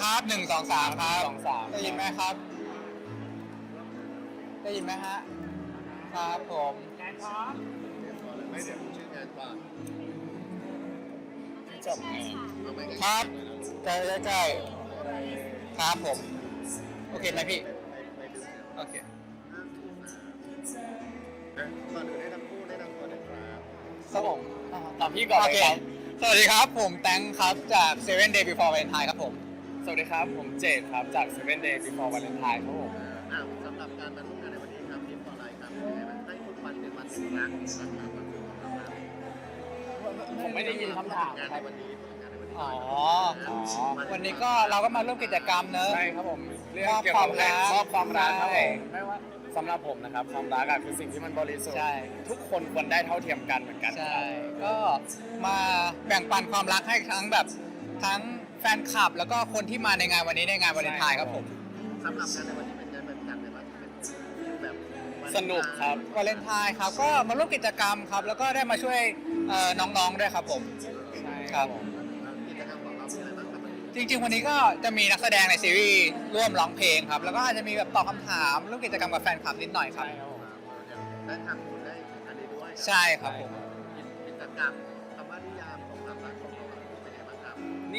ครับหนึ่งสองสามครับสองสาม ได้ยินไหมครับ ได้ยินไหมฮะ ครับผมไม่เดี๋ยวชื่องานก่อนจบเอาไม่ครับใกล้ใกล้ๆครับผม โอเคไหมพี่ ไปดูโอเคก่อนอื่นได้ทั้งคู่ได้ทั้งตัวเลยครับครับผมตามพี่ก่อนโอเลยเคครับสวัสดีครับ ผมแตงครับจาก Seven Day Before Valentine ครับผม สวัสดีครับ ผมเจดครับ จาก Seven Days Before Valentine ครับผมอ่าสำหรับการมาร่วมงานในวันนี้ครับทีมฟอร์ไลน์ครับเป็นยังไงบ้างให้ทุกวันเป็นวันแห่งรักนะครับวันที่ของเราครับผมไม่ได้ยินคำถามงานคในรับวันนี้งานในวันนี้อ๋ออ๋อวันนี้ก็เราก็มาร่วมกิจกรรมเนอะ ใช่ครับผมเรื่องมอบเกี่ยวกับความรักมอบความรักครับใช่ผมไม่ว่าสำหรับผมนะครับความรักอะคือสิ่งที่มันบริสุทธิ์ใช่ ทุกคนควรได้เท่าเทียมกันเหมือนกันคใช่ รับ ก็มาแบ่งปันความรักให้ทั้งแบบทั้ง แฟนคลับ แล้วก็คนที่มาในงานวันนี้ในงานวาเลนไทน์ครับผม สำหรับงานในวันนี้เป็นงานแบบกันเลยว่าเป็นแบบสนุกครับ วาเลนไทน์ครับก็มาร่วมกิจกรรมครับ แล้วก็ได้มาช่วยเอ่อน้องๆด้วยครับผม ใช่ครับผมกิจกรรมของเราเป็นอะไรบ้างครับวันนี้จริงๆ วันนี้ก็จะมีนักแสดงในซีรีส์ร่วมร้องเพลงครับ แล้วก็อาจจะมีแบบตอบคำถามร่วมกิจกรรมกับแฟนคลับนิดหน่อยครับใช่ครับผมได้ทำบุญได้อันนี้ด้วยใช่ครับผม กิจกรรม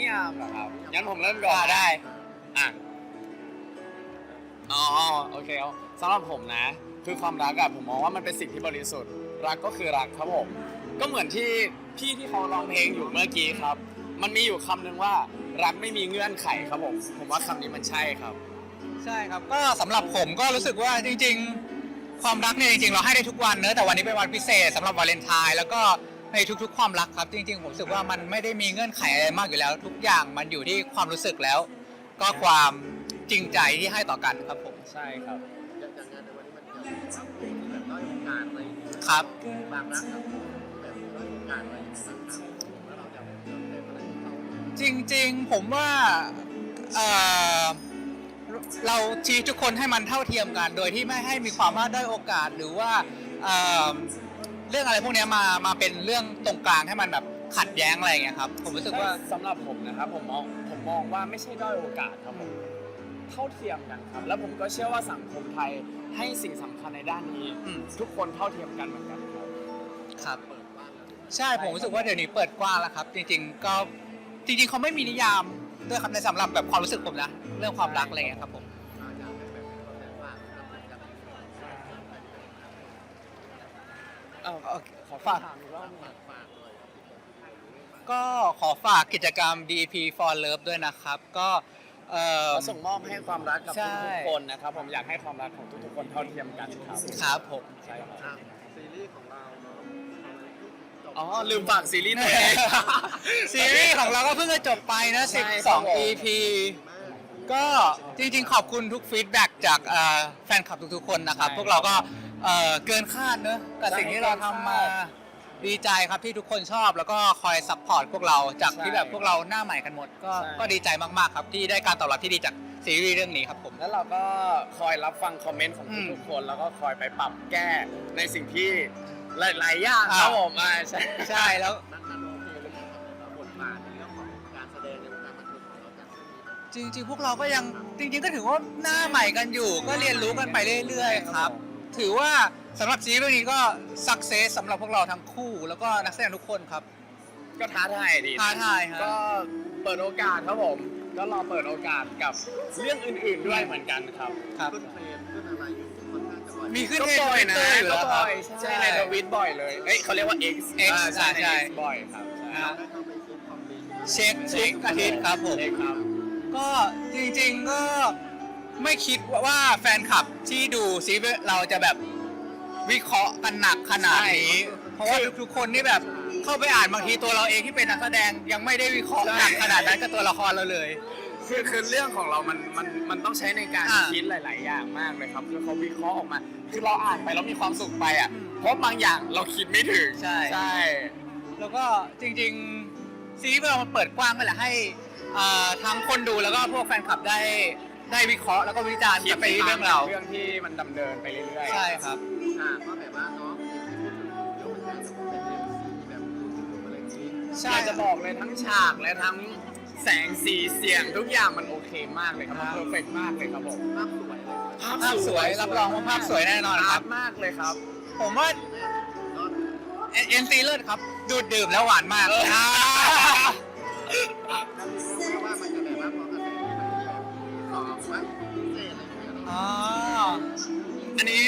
นิยามเหรอครับงั้นผมเริ่มก่อนได้ อะ อ๋อโอเคเอาสำหรับผมนะ คือความรักอะผมมองว่ามันเป็นสิ่งที่บริสุทธิ์ รักก็คือรักครับผม ก็เหมือนที่พี่ที่เขาร้องเพลงอยู่เมื่อกี้ครับ มันมีอยู่คำหนึ่งว่า รักไม่มีเงื่อนไขครับผม ผมว่าคำนี้มันใช่ครับ ใช่ครับ ก็สำหรับผมก็รู้สึกว่าจริง ๆ ความรักเนี่ยจริงๆเราให้ได้ทุกวันเนอะแต่วันนี้เป็นวันพิเศษสำหรับวาเลนไทน์แล้วก็ ในทุกๆ ความรักครับ จริง ๆ ผมรู้สึกว่ามันไม่ได้มีเงื่อนไขอะไรมากอยู่แล้ว ทุกอย่างมันอยู่ที่ความรู้สึกแล้ว ก็ความจริงใจที่ให้ต่อกันครับผมใช่ครับจากงานในวันนี้มันเกี่ยวกับว่าผู้ที่แบบด้อยโอกาสอะไรอย่างเงี้ยครับบางรักกับแบบด้อยโอกาสอะไรอย่างเงี้ยครับแล้วเราจะเติมเต็มอะไรให้เขาจริง ๆ ผมว่าเอ่อเราชี้ทุกคนให้มันเท่าเทียมกัน โดยที่ไม่ให้มีความว่าได้อยโอกาสหรือว่า เอ่อเรื่องอะไรพวกเนี้ยมามาเป็นเรื่องตรงกลางให้มันแบบขัดแย้งอะไรอย่างเงี้ยครับ ผมรู้สึกว่า สำหรับผมนะครับผมมองผมมองว่าไม่ใช่ด้อยโอกาสครับผมเท่าเทียมกันครับ แล้วผมก็เชื่อว่าสังคมไทยให้สิ่งสำคัญในด้านนี้ อืม ทุกคนเท่าเทียมกันเหมือนกันครับ ครับเปิดบ้านแล้วใช่ผมรู้สึกว่าเดี๋ยวนี้เปิดกว้างแล้วครับ จริง ๆ ก็จริงๆเขาไม่มีนิยามด้วยครับในสำหรับแบบความรู้สึกผมนะ เรื่องความรักอะไรเงี้ยครับ เออโอเคขอฝาก ถามอีกรอบหนึงฝากฝากเลยก็ขอฝากกิจกรรม DP for Love ด้วยนะครับ ก็เอ่อมาส่งมอบให้ความรักกับใช่ ทุกๆคนนะครับ ผมอยากให้ความรักของทุกๆคนเท่าเทียมกันครับครับผม ใช่ครับอะซีรีส์ของเราเนาะจบอ๋อ ลืมฝากซีรีส์ตัวเอง ซีรีส์ของเราก็เพิ่งจะจบไปนะ ใช่ครับผม 12 EP ก็จริงๆ ขอบคุณทุกฟีดแบ็กจากเอ่อแฟนคลับทุกๆ คนนะครับใช่พวกเราก็ เอ่อเกินคาดเนอะกับใช่สิ่งที่เราทำมาดีใจครับที่ทุกคนชอบแล้วก็คอยซัพพอร์ตพวกเราจากใช่ที่แบบพวกเราหน้าใหม่กันหมด ก็ใช่ ก็ดีใจมากๆครับที่ได้การตอบรับที่ดีจากซีรีส์เรื่องนี้ครับผม แล้วเราก็คอยรับฟังคอมเมนต์ของอืมทุกๆคน แล้วก็คอยไปปรับแก้ในสิ่งที่หลายๆอย่างครับอ่าผมอ่าใช่ใช่แล้วมันมันโอเคหรือยังครับบทบาทในเรื่องของการแสดงในวงการบันเทิงของเราจากเรื่องนี้จริงๆ พวกเราก็ยังจริงๆ ก็ถือว่าหน้าใหม่กันอยู่ ก็เรียนรู้กันไปเรื่อยๆ ครับ ถือว่าสำหรับซีรีส์เรื่องนี้ก็สักเซสสำหรับพวกเราทั้งคู่ แล้วก็นักแสดงทุกคนครับ ก็ท้าทายดีนะท้าทายครับก็เปิดโอกาสครับผม ก็รอเปิดโอกาสกับเรื่องอื่นๆด้วยเหมือนกันครับ ครับ ขึ้นเทรนด์ขึ้นอะไรอยู่ค่อนข้างจะบ่อยมีขึ้นก็เทรนบ่อยด์นะเตอร์อยู่ก็แล้วคบ่รับอยใช่ในทวิตบ่อยเลย เอ้ยเขาเรียกว่า X X อ่าใช่ใช่ใน X บ่อยครับใช่ครับได้เข้าไปเช็คคอมเมนต์เช็คทุกอาทิตย์ครับผม เช็คครับ ก็จริงๆก็ ไม่คิดว่าแฟนคลับที่ดูซีรีส์เราจะแบบวิเคราะห์กันหนักขนาดนี้ เพราะว่าทุกๆคนนี่แบบเข้าไปอ่านบางทีตัวเราเองที่เป็นนักแสดงยังไม่ได้วิเคราะห์หนักขนาดนั้นกับตัวละครเราเลย คือคือเรื่องของเรามันมันมันต้องใช้ในการอ่า คิดหลาย ๆ อย่างมากเลยครับคือเขาวิเคราะห์ออกมา คือเราอ่านไปแล้วมีความสุขไปอะ เพราะบางอย่างเราคิดไม่ถึงใช่ ใช่ แล้วก็จริงๆซีรีส์เรามันเปิดกว้างก็แหละให้อ่าทั้งคนดูแล้วก็พวกแฟนคลับได้ ได้วิเคราะห์แล้วก็วิจารณ์คิดไปเรื่องเรา เรื่องที่มันดำเนินไปเรื่อยๆ ใช่ครับ อ่าก็แบบว่าเนาะเดี๋ยวมันจะเป็นเรื่องซีแบบพูดถึงอะไรอย่างนี้ใช่อยากจะบอกเลยทั้งฉากและทั้งแสงสีเสียงทุกอย่างมันโอเคมากเลยครับมันเพอร์เฟกมากเลยครับผมภาพสวยเลยภาพสวยรับรองว่าภาพสวยแน่นอนครับมากเลยครับ ผมว่าก็เอ็นซีเลิศครับ ดูดดื่มแล้วหวานมากอ่านั่ องว่าพิเศษอะไรอย่างเงี้ยเนาะอ๋อ อันนี้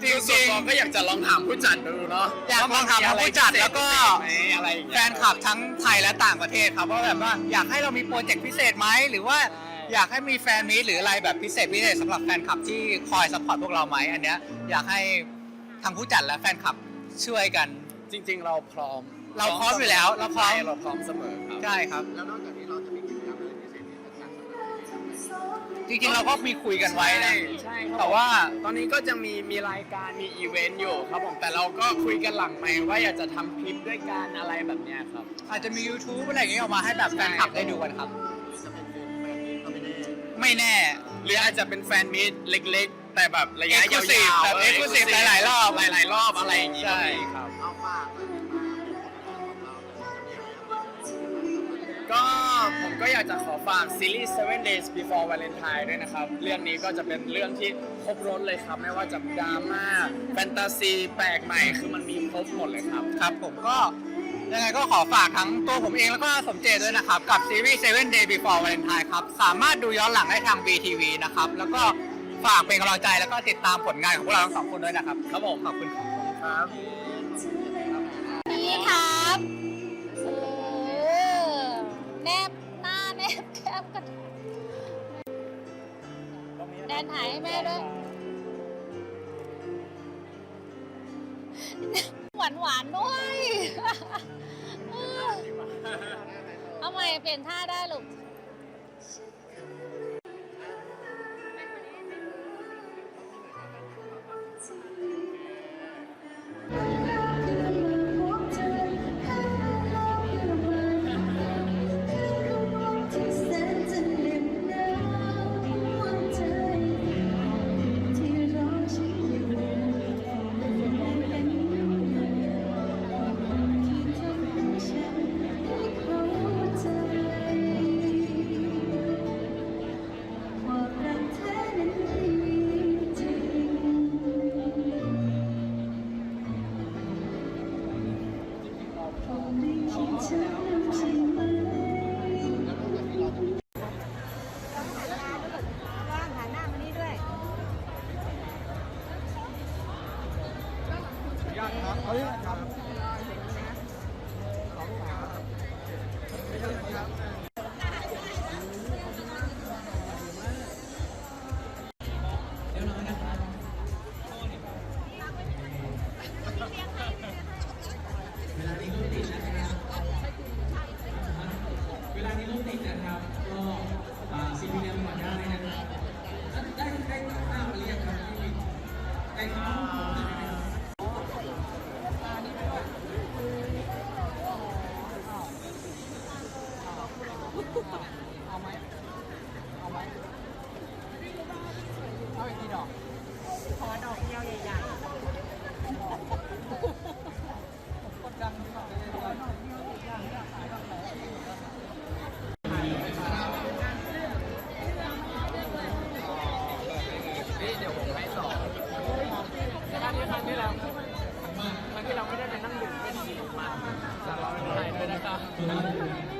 จริงๆส่วนตัวก็อยากจะลองถามผู้จัดดูเนาะอยากลองถามผู้จัดแล้วก็ไหมอะไรอย่างเงี้ยแฟนคลับทั้งไทยและต่างประเทศครับว่าแบบว่าอยากให้เรามีโปรเจกต์พิเศษไหมหรือว่าใช่อยากให้มีแฟนมีตหรืออะไรแบบพิเศษพิเศษสำหรับแฟนคลับที่คอยสปอร์ตพวกเราไหมอันเนี้ยอยากให้ทางผู้จัดและแฟนคลับช่วยกัน จริง ๆ เราพร้อม เราพร้อมอยู่แล้วเราพร้อมใช่เราพร้อมเสมอครับใช่ครับแล้วนอกจากนี้เราจะมี จริงๆเราก็มีคุยกันไว้นะใช่ครับแต่ว่าตอนนี้ก็จะมีมีรายการมีอีเวนต์อยู่ครับผมแต่เราก็คุยกันหลังไหมค์ว่าอยากจะทำคลิปด้วยกันอะไรแบบเนี้ยครับ อาจจะมี YouTube อะไรอย่างเงี้ยออกมาให้แบบแฟนคลับได้ดูกันครับหรือจะเป็นฟิล์มแฟนนี้ก็ไม่แน่ไม่แน่ หรืออาจจะเป็นแฟนมิตเล็กๆ แต่แบบระยะยาว Exclusive ๆแบบ Exclusive หลายๆรอบ หลายๆรอบอะไรอย่างงี้ใช่ก็มีครับ เอาฝากเลย ก็ผมก็อยากจะขอฝากซีรีส์ Seven Days Before Valentine ด้วยนะครับ เรื่องนี้ก็จะเป็นเรื่องที่ครบรถเลยครับ ไม่ว่าจะดราม่าแฟนตาซีแปลกใหม่คือมันมีครบหมดเลยครับ ครับผมก็ยังไงก็ขอฝากทั้งตัวผมเองแล้วก็สมเจตด้วยนะครับ กับซีรีส์ Seven Day Before Valentine ครับ สามารถดูย้อนหลังได้ทาง VTV นะครับ แล้วก็ฝากเป็นกำลังใจแล้วก็ติดตามผลงานของพวกเราทั้งสองคนด้วยนะครับ ครับผม ขอบคุณครับ ครับ นี่ครับ นถ่ายให้แม่ด้วย หวานหวานๆด้วยเออเอาใหม่เปลี่ยนท่าได้ลูก นี่เดี๋ยวผมให้สองครั้งนี้ครั้งที่แล้วครั้งที่เราไม่ได้ไปนั่งดื่มเป็นสีมาแต่เราถ่ายด้วยนะครับ